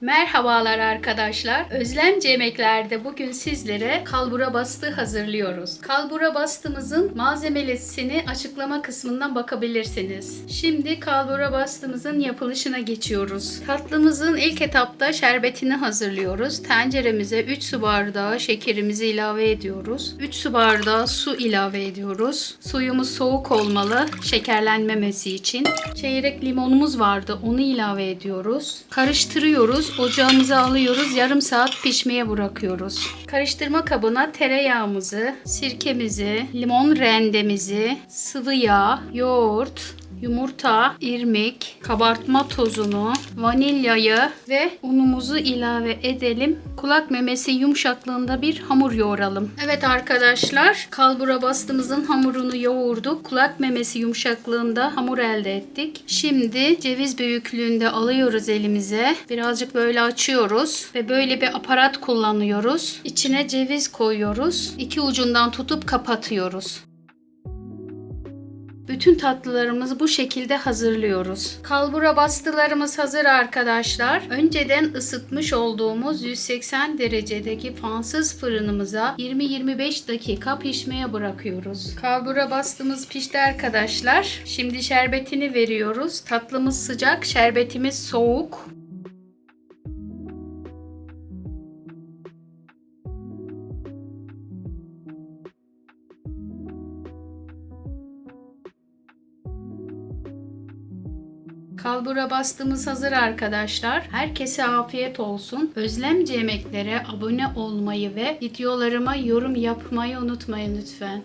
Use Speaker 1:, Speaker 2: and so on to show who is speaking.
Speaker 1: Merhabalar arkadaşlar. Özlemci Yemekler'de bugün sizlere kalbura bastı hazırlıyoruz. Kalbura bastımızın malzemesini açıklama kısmından bakabilirsiniz. Şimdi kalbura bastımızın yapılışına geçiyoruz. Tatlımızın ilk etapta şerbetini hazırlıyoruz. Tenceremize 3 su bardağı şekerimizi ilave ediyoruz. 3 su bardağı su ilave ediyoruz. Suyumuz soğuk olmalı şekerlenmemesi için. Çeyrek limonumuz vardı. Onu ilave ediyoruz. Karıştırıyoruz. Ocağımıza alıyoruz. Yarım saat pişmeye bırakıyoruz. Karıştırma kabına tereyağımızı, sirkemizi, limon rendemizi, sıvı yağ, yoğurt, yumurta, irmik, kabartma tozunu, vanilyayı ve unumuzu ilave edelim. Kulak memesi yumuşaklığında bir hamur yoğuralım. Evet arkadaşlar, kalbura bastığımızın hamurunu yoğurduk. Kulak memesi yumuşaklığında hamur elde ettik. Şimdi ceviz büyüklüğünde alıyoruz elimize. Birazcık böyle açıyoruz ve böyle bir aparat kullanıyoruz. İçine ceviz koyuyoruz. İki ucundan tutup kapatıyoruz. Bütün tatlılarımızı bu şekilde hazırlıyoruz. Kalbura bastılarımız hazır arkadaşlar. Önceden ısıtmış olduğumuz 180 derecedeki fansız fırınımıza 20-25 dakika pişmeye bırakıyoruz. Kalbura bastığımız pişti arkadaşlar. Şimdi şerbetini veriyoruz. Tatlımız sıcak, şerbetimiz soğuk. Kalbura bastığımız hazır arkadaşlar. Herkese afiyet olsun. Özlemci yemeklere abone olmayı ve videolarıma yorum yapmayı unutmayın lütfen.